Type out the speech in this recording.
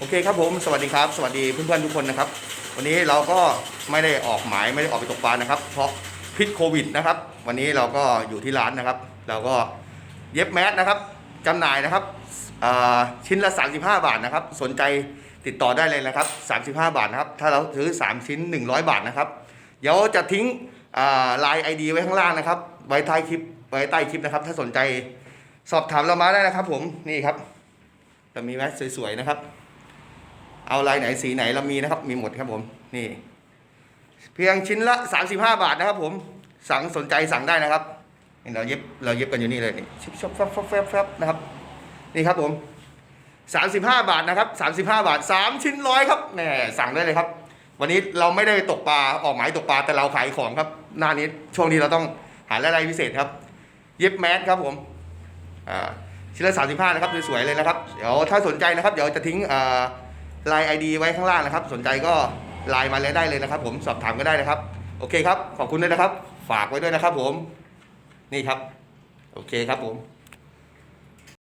โอเคครับผมสวัสดีครับ สวัสดีเพื่อนๆทุกคนนะครับ วันนี้เราก็ไม่ได้ออกหมายไม่ได้ออกไปตกปลานะครับ เพราะพิษโควิดนะครับ วันนี้เราก็อยู่ที่ร้านนะครับ เราก็เย็บแมสนะครับจำหน่ายนะครับชิ้นละ 35 บาทนะครับ สนใจติดต่อได้เลยนะครับ 35 บาทนะครับ ถ้าเราซื้อ 3 ชิ้น 100 บาทนะครับ เดี๋ยวจะทิ้งไลน์ไอดีไว้ข้างล่างนะครับ ไว้ใต้คลิป ไว้ใต้คลิปนะครับ ถ้าสนใจสอบถามเรามาได้นะครับผม นี่ครับจะมีแมสสวยๆนะครับ เอาลายไหนสีไหนเรามีนะครับ มีหมดครับผม นี่ เพียงชิ้นละ 35 บาทนะครับ ผม สั่งสนใจสั่งได้นะครับนี่เราเย็บเราเย็บกันอยู่นี่เลยนี่ชิบชบฟับฟับฟับฟับนะครับ นี่ครับผม 35 บาทนะครับ35 บาท 3 ชิ้นร้อยครับแหมสั่งได้เลยครับ วันนี้เราไม่ได้ตกปลาออกหมายตกปลาแต่เราขายของครับ หน้านี้ช่วงนี้เราต้องหารายได้พิเศษครับ เย็บแมสครับผมอ่าชิ้นละ35นะครับสวยๆเลยนะครับ เดี๋ยวถ้าสนใจนะครับ เดี๋ยวจะทิ้งอ่า ไลน์ไอดีไว้ข้างล่างนะครับ สนใจก็ไลน์มาเลยได้เลยนะครับ ผมสอบถามก็ได้นะครับ โอเคครับ ขอบคุณด้วยนะครับ ฝากไว้ด้วยนะครับ ผม นี่ครับ โอเคครับผม